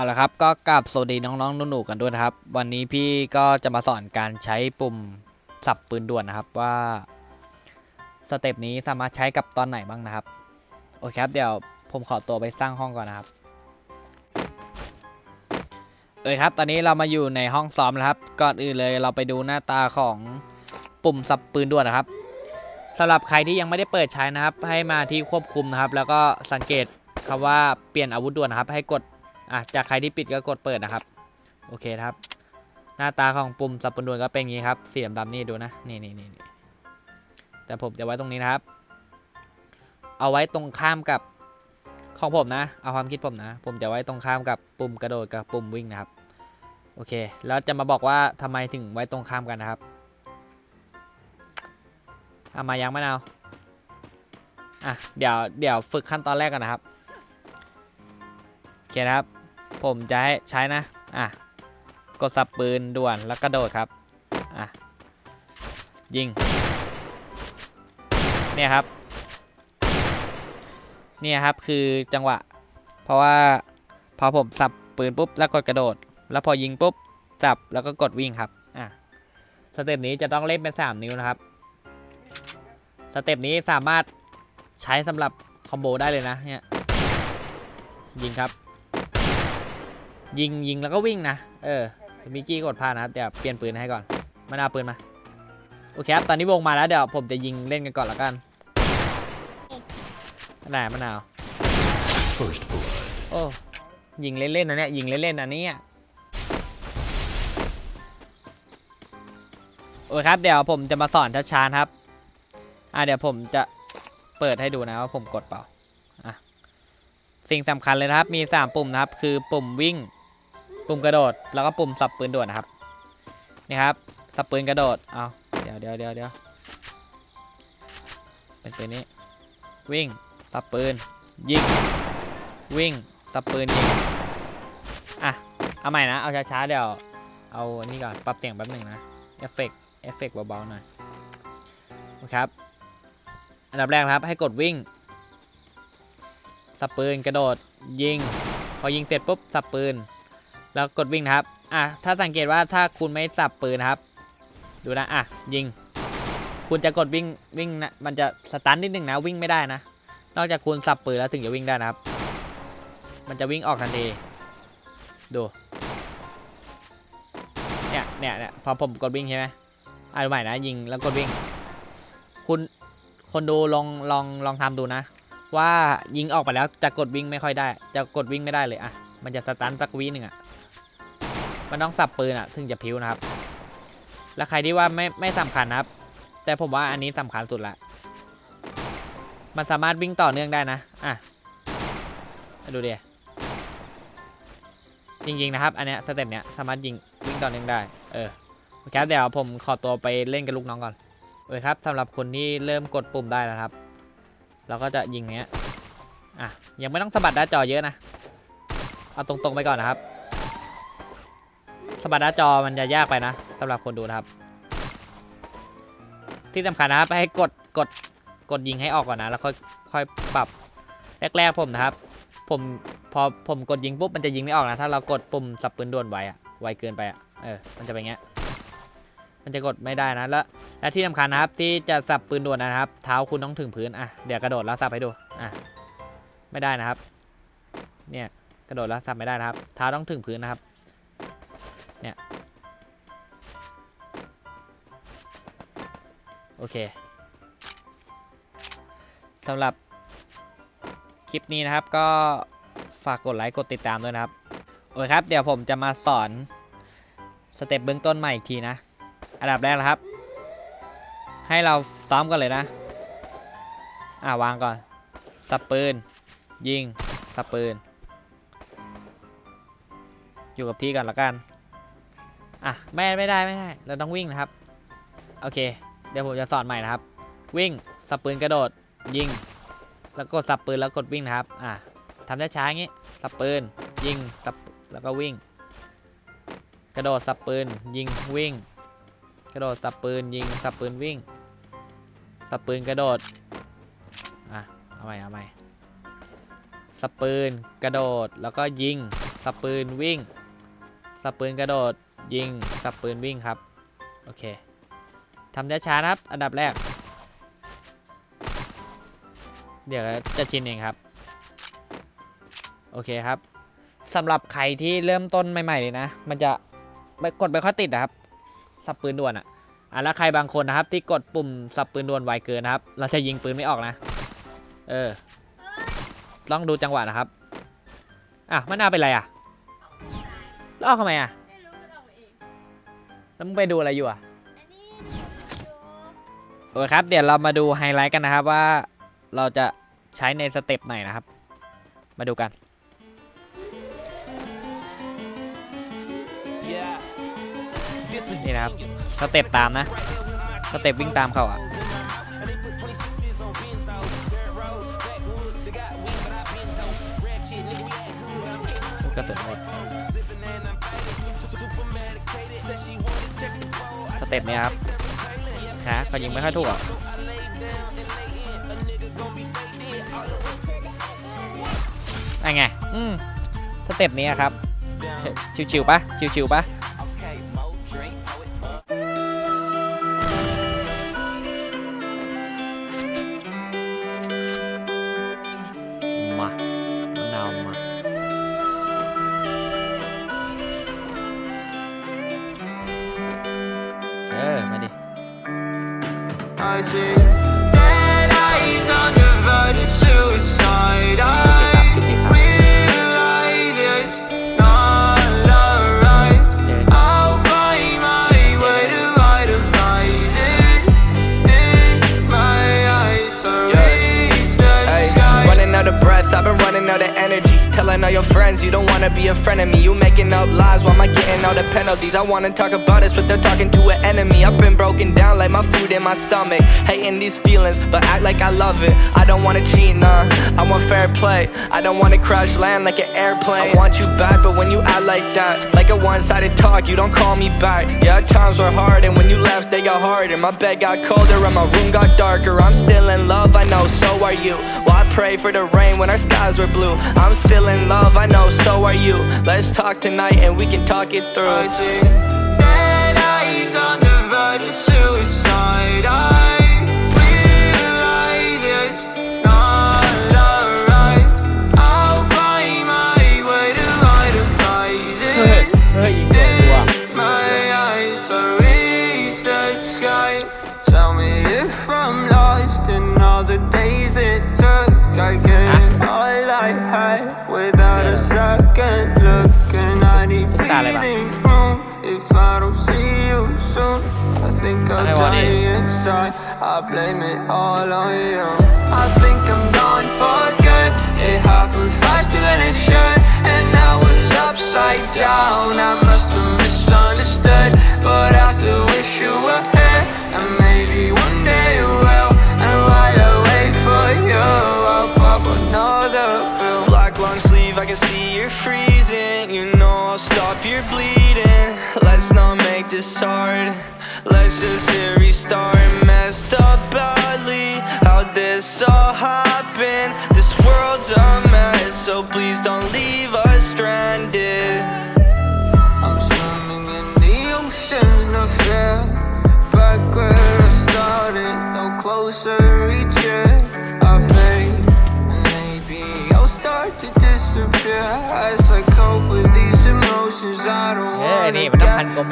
เอาละครับก็กลับสวัสดีน้องๆหนูๆกันด้วยนะครับ วันนี้พี่ก็จะมาสอนการใช้ปุ่มสับปืนด่วนนะครับว่าสเต็ปนี้สามารถใช้กับตอนไหนบ้างนะครับ โอเคครับเดี๋ยวผมขอตัวไปสร้างห้องก่อนนะครับ เอ้ยครับตอนนี้เรามาอยู่ในห้องซ้อมแล้วครับ ก่อนอื่นเลยเราไปดูหน้าตาของปุ่มสับปืนด่วนนะครับสำหรับใครที่ยังไม่ได้เปิดใช้นะครับ ให้มาที่ควบคุมนะครับ แล้วก็สังเกตคำว่าเปลี่ยนอาวุธด่วนนะครับ ให้กด อะจากใครที่ปิดก็กดเปิดนะครับ โอเคครับ หน้าตาของปุ่มสับปะรดก็เป็นอย่างนี้ครับ สีดำๆนี่ดูนะนี่นี่นี่นี่แต่ผมจะไว้ตรงนี้นะครับ เอาไว้ตรงข้ามกับของผมนะ เอาความคิดผมนะ ผมจะไว้ตรงข้ามกับปุ่มกระโดดกับปุ่มวิ่งนะครับ โอเค แล้วจะมาบอกว่าทำไมถึงไว้ตรงข้ามกันนะครับเอามายังมะนาวอะ เดี๋ยว เดี๋ยวฝึกขั้นตอนแรกกันนะครับ โอเคนะครับ ผมจะให้ใช้นะ อะ กดสับปืนด่วนแล้วกระโดดครับ อะ ยิง เนี่ยครับ เนี่ยครับคือจังหวะ เพราะว่าพอผมสับปืนปุ๊บแล้วกดกระโดด แล้วพอยิงปุ๊บจับแล้วก็กดวิ่งครับ อะ สเต็ปนี้จะต้องเล่นเป็น 3 นิ้วนะครับ สเต็ปนี้สามารถใช้สำหรับคอมโบได้เลยนะเนี่ยยิงครับ ยิงยิงแล้วก็วิ่งนะ เออ มิกกี้กดพลาดนะครับเดี๋ยวเปลี่ยนปืนให้ก่อนมะนาวปืนมา โอเคครับ ตอนนี้วงมาแล้วเดี๋ยวผมจะยิงเล่นกันก่อนละกันไหนมะนาว First blood. โอ้ยิงเล่นๆนะเนี่ย ยิงเล่นๆนะเนี่ยโอเคครับ เดี๋ยวผมจะมาสอนช้าๆนะครับ อะเดี๋ยวผมจะเปิดให้ดูนะว่าผมกดเปล่า อะ สิ่งสำคัญเลยนะครับ มี 3 ปุ่มนะครับ คือปุ่มวิ่ง ปุ่มกระโดด แล้วก็ปุ่มสับปืนด่วนนะครับ นี่ครับ สับปืนกระโดด เอาเดี๋ยวเดี๋ยวเดี๋ยวเดี๋ยวเป็นตัวนี้ วิ่ง สับปืน ยิง วิ่ง สับปืนยิง อะ เอาใหม่นะ เอาช้าๆเดี๋ยว เอาอันนี้ก่อน ปรับเสียงแป๊บหนึ่งนะ เอฟเฟกต์เอฟเฟกต์เบาๆหน่อยโอเคครับ อันดับแรกครับ ให้กดวิ่ง สับปืน กระโดด ยิง พอยิงเสร็จปุ๊บ สับปืน แล้วกดวิ่งนะครับ อะ ถ้าสังเกตว่าถ้าคุณไม่สับปืนนะครับ ดูนะ อะ ยิง คุณจะกดวิ่งวิ่งนะ มันจะสตันนิดนึงนะ วิ่งไม่ได้นะ นอกจากคุณสับปืนแล้วถึงจะวิ่งได้นะครับ มันจะวิ่งออกทันที ดู เนี่ยเนี่ยเนี่ยพอผมกดวิ่งใช่ไหมอะดูใหม่นะ ยิงแล้วกดวิ่ง คุณ คนดูลองลองลองทำดูนะ ว่ายิงออกไปแล้วจะกดวิ่งไม่ค่อยได้ จะกดวิ่งไม่ได้เลยอะมันจะสตันสักวิหนึ่งอะ มันต้องสับปืนอะถึงจะพิ้วนะครับ แล้วใครที่ว่าไม่ไม่สำคัญนะครับ แต่ผมว่าอันนี้สำคัญสุดละ มันสามารถวิ่งต่อเนื่องได้นะ อะ ดูดิจริงๆนะครับ อันเนี้ยสเต็ปเนี้ยสามารถยิงวิ่งต่อเนื่องได้ เออโอเคเดี๋ยวผมขอตัวไปเล่นกับลูกน้องก่อนโอเคครับสำหรับคนที่เริ่มกดปุ่มได้แล้วครับ เราก็จะยิงเนี้ย อะ ยังไม่ต้องสะบัดหน้าจอเยอะนะ เอาตรงๆไปก่อนนะครับ สะบัดหน้าจอมันจะยากไปนะสำหรับคนดูนะครับ ที่สำคัญนะครับให้กดกดกดยิงให้ออกก่อนนะ แล้วค่อยค่อยปรับแรกๆผมนะครับ ผมพอผมกดยิงปุ๊บมันจะยิงไม่ออกนะ ถ้าเรากดปุ่มสับปืนด่วนไวอะไวเกินไปอะเออมันจะเป็นเงี้ยมันจะกดไม่ได้นะแล้วและที่สำคัญนะครับที่จะสับปืนด่วนนะครับ เท้าคุณต้องถึงพื้นอะเดี๋ยวกระโดดแล้วสับให้ดูอะไม่ได้นะครับ เนี่ยกระโดดแล้วสับไม่ได้นะครับ เท้าต้องถึงพื้นนะครับ เนี่ย โอเคสำหรับคลิปนี้นะครับก็ฝากกดไลค์กดติดตามด้วยนะครับ โอเคครับ เดี๋ยวผมจะมาสอนสเต็ปเบื้องต้นใหม่อีกทีนะ อันดับแรกนะครับ ให้เราซ้อมกันเลยนะ อ่าวางก่อน สับปืน ยิง สับปืน อยู่กับที่ก่อนละกัน อะไม่ไม่ได้ไม่ได้ เราต้องวิ่งนะครับ โอเค เดี๋ยวผมจะสอนใหม่นะครับ วิ่งสับปืนกระโดดยิง แล้วกดสับปืนแล้วกดวิ่งนะครับ อะทำช้าๆอย่างงี้ สับปืนยิงสับแล้วก็วิ่ง กระโดดสับปืนยิงวิ่ง กระโดดสับปืนยิงสับปืนวิ่ง สับปืนกระโดด อะเอาใหม่เอาใหม่สับปืนกระโดดแล้วก็ยิงสับปืนวิ่งสับปืนกระโดด ยิงสับปืนวิ่งครับ โอเคทำช้านะครับ อันดับแรก เดี๋ยวจะชินเองครับ โอเคครับสำหรับใครที่เริ่มต้นใหม่ๆเลยนะ มันจะกดไม่ค่อยติดนะครับ สับปืนด่วนอะอะแล้วใครบางคนนะครับ ที่กดปุ่มสับปืนด่วนไวเกินนะครับ เราจะยิงปืนไม่ออกนะ เออลองดูจังหวะนะครับอะมันน่าเป็นไรอะแล้วออกทำไมอะ แล้วมึงไปดูอะไรอยู่อะอันนี้ดูโอเคครับ เดี๋ยวเรามาดูไฮไลท์กันนะครับว่าเราจะใช้ในสเต็ปไหนนะครับ มาดูกัน นี่นะครับ สเต็ปตามนะ สเต็ปวิ่งตามเขาอะกกระสุนหมด เต็ปนี้ครับฮะเขายิงไม่ค่อยถูกอะไงไง อืม สเต็ปนี้ครับ ชิวๆปะชิวๆปะ I see energy. Telling all your friends you don't wanna be a friend of me. You making up lies, why am I getting all the penalties? I wanna talk about this, but they're talking to an enemy. I've been broken down like my food in my stomach. Hating these feelings, but act like I love it. I don't wanna cheat, nah. I want fair play. I don't wanna crash land like an airplane. I want you back, but when you act like that, like a one-sided talk, you don't call me back. Yeah, times were hard, and when you left, they got harder. My bed got colder, and my room got darker. I'm still in love, I know, so are you. Well, I pray for the rain when our skies were blue. I'm still in love, I know, so are you. Let's talk tonight and we can talk it through. I see dead eyes on the verge of suicide. I realize it's not alright. I'll find my way to light a rising. In my eyes, I reach the sky. Tell me if I'm lost in all the days it took. I guess second look, and I need breathing room. If I don't see you soon, I think I'll die inside. I blame it all on you. I think I'm gone for good. It happened faster than it should, and now it's upside down. I must have misunderstood, but I still wish you were hard. Let's just hit restart. Messed up badly. How this all happen? This world's a mess, so please don't leave us stranded. I'm swimming in the ocean of fear. Back where I started, no closer each year. I fade, and maybe I'll start to disappear as I cope with these emotions. I don't Yeah, wanna นี่มันต้องพันกลม